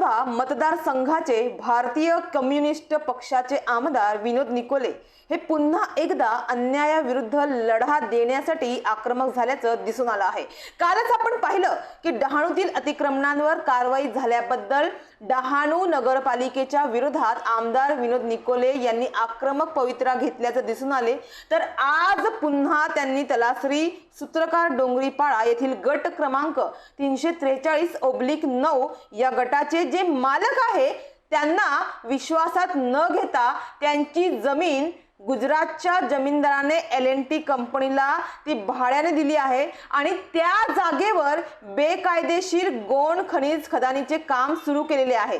लोकसभा मतदारसंघाचे भारतीय कम्युनिस्ट पक्षाचे आमदार विनोद निकोले हे पुन्हा एकदा अन्यायाविरुद्ध लढा देण्यासाठी आक्रमक झाल्याचं दिसून आलं आहे. कालच आपण पाहिलं की डहाणूतील अतिक्रमणांवर कारवाई झाल्याबद्दल डहाणू नगरपालिकेच्या विरोधात आमदार विनोद निकोले यांनी आक्रमक पवित्रा घेतल्याचं दिसून आले. तर आज पुन्हा त्यांनी तलासरी सूत्रकार डोंगरीपाळा येथील गट क्रमांक तीनशे त्रेचाळीस ओब्लिक नऊ या गटाचे जे मालक आहे त्यांना विश्वासात न घेता त्यांची जमीन गुजरातच्या जमीनदाराने एल एन टी कंपनीला ती भाड्याने दिली आहे. आणि त्या जागेवर बेकायदेशीर गोंड खनिज खदानीचे काम सुरू केलेले आहे.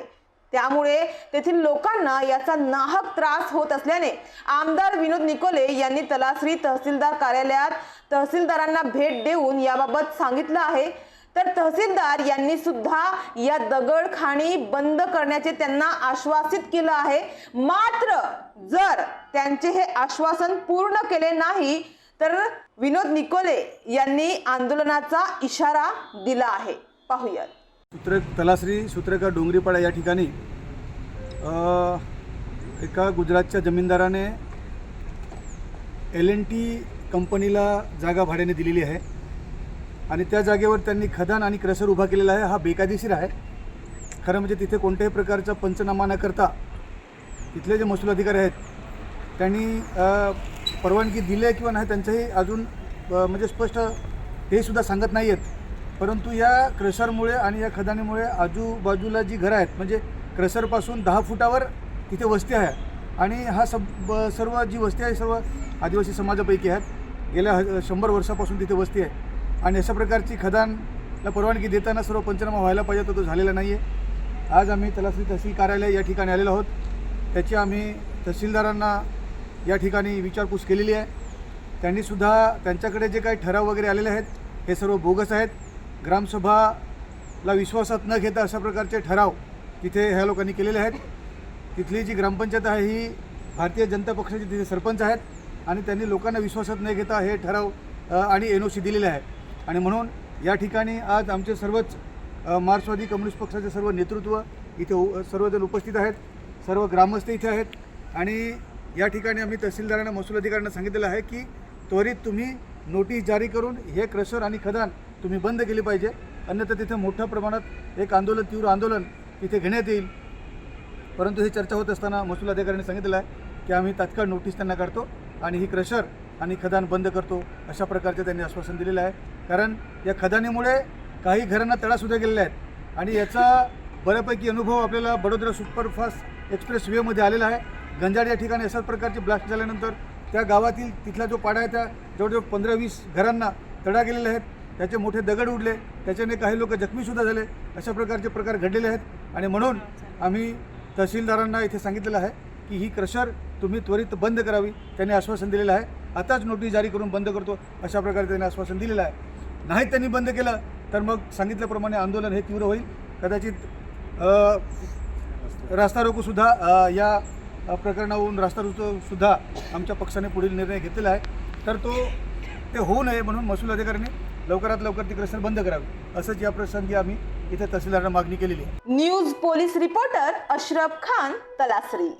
त्यामुळे तेथील लोकांना याचा नाहक त्रास होत असल्याने आमदार विनोद निकोले यांनी तलासरी तहसीलदार कार्यालयात तहसीलदारांना भेट देऊन याबाबत सांगितलं आहे. तर तहसीलदार यांनी सुद्धा या दगडखाणी बंद करण्याचे त्यांना आश्वासित केलं आहे. मात्र जर त्यांचे हे आश्वासन पूर्ण केले नाही तर विनोद निकोले यांनी आंदोलनाचा इशारा दिला आहे. पाहूयात. सूत्र तलाश्री सूत्रेकर डोंगरीपाडा या ठिकाणी एका गुजरातच्या जमीनदाराने एल एन टी कंपनीला जागा भाड्याने दिलेली आहे. आणि त्या जागेवर त्यांनी खदान आणि क्रशर उभा केलेला आहे. हा बेकायदेशीर आहे. खरं म्हणजे तिथे कोणत्याही प्रकारचा पंचनामा न करता तिथले जे महसूल अधिकारी आहेत त्यांनी परवानगी दिली आहे किंवा नाही त्यांचंही अजून म्हणजे स्पष्ट हे सुद्धा सांगत नाही आहेत. परंतु या क्रशरमुळे आणि या खदानीमुळे आजूबाजूला जी घरं आहेत म्हणजे क्रशरपासून दहा फुटावर तिथे वस्ती आहे. आणि हा सब सर्व जी वस्ती आहे सर्व आदिवासी समाजापैकी आहेत. गेल्या ह- शंभर वर्षापासून तिथे वस्ती आहे. आणि अशा प्रकारची खदानला परवानगी देताना सर्व पंचनामा व्हायला पाहिजे तर तो झालेला नाही आहे आज आम्ही तलासरी तहसील कार्यालय या ठिकाणी आलेलो आहोत. त्याची आम्ही तहसीलदारांना या ठिकाणी विचारपूस केलेली आहे. त्यांनीसुद्धा त्यांच्याकडे जे काही ठराव वगैरे आलेले आहेत हे सर्व बोगस आहेत. ग्रामसभाला विश्वासात न घेता अशा प्रकारचे ठराव तिथे ह्या लोकांनी केलेले आहेत. तिथली जी ग्रामपंचायत आहे ही भारतीय जनता पक्षाचे तिथे सरपंच आहेत आणि त्यांनी लोकांना विश्वासात न घेता हे ठराव आणि एन ओ सी दिलेले आहे. आणि म्हणून या ठिकाणी आज आमचे सर्वच मार्क्सवादी कम्युनिस्ट पक्षाचे सर्व नेतृत्व इथे उ- सर्वजण उपस्थित आहेत. सर्व ग्रामस्थ इथे आहेत. आणि या ठिकाणी आम्ही तहसीलदारांना महसूल अधिकाऱ्यांना सांगितलेलं आहे की त्वरित तुम्ही नोटीस जारी करून हे क्रशर आणि खदान तुम्ही बंद केली पाहिजे. अन्यथा तिथे मोठ्या प्रमाणात एक आंदोलन तीव्र आंदोलन तिथे घेण्यात येईल. परंतु ही चर्चा होत असताना महसूल अधिकाऱ्यांनी सांगितलेलं आहे की आम्ही तात्काळ नोटीस त्यांना काढतो आणि ही क्रशर आणि खदान बंद करतो अशा प्रकारचे त्यांनी आश्वासन दिलेलं आहे. कारण या खदानीमुळे काही घरांना तडासुद्धा गेलेल्या आहेत आणि याचा बऱ्यापैकी अनुभव आपल्याला बडोदरा सुपरफास्ट एक्सप्रेस वेमध्ये आलेला आहे. गंजाड या ठिकाणी अशाच प्रकारचे ब्लास्ट झाल्यानंतर त्या गावातील तिथला जो पाडा आहे त्या जवळजवळ पंधरा वीस घरांना तडा गेलेले आहेत त्याचे मोठे दगड उडले त्याच्याने काही लोक जखमीसुद्धा झाले. अशा प्रकारचे प्रकार घडलेले आहेत. आणि म्हणून आम्ही तहसीलदारांना इथे सांगितलेलं आहे की ही क्रशर तुम्ही त्वरित बंद करावी त्यांनी आश्वासन दिलेलं आहे. आताच नोटीस जारी करून बंद करतो अशा प्रकारे त्यांनी आश्वासन दिलेलं आहे. नाही त्यांनी बंद केलं तर मग सांगितल्याप्रमाणे आंदोलन हे तीव्र होईल. कदाचित रास्ता रोकोसुद्धा या प्रकरणावरून रास्ता रोकोसुद्धा आमच्या पक्षाने पुढील निर्णय घेतलेला आहे. तर तो ते होऊ नये म्हणून महसूल अधिकाऱ्यांनी लवकरात लवकर ती क्रशर बंद करावी असंच या प्रसंगी आम्ही इथे तहसीलदारांना मागणी केलेली आहे. News police reporter Ashraf Khan Talasari.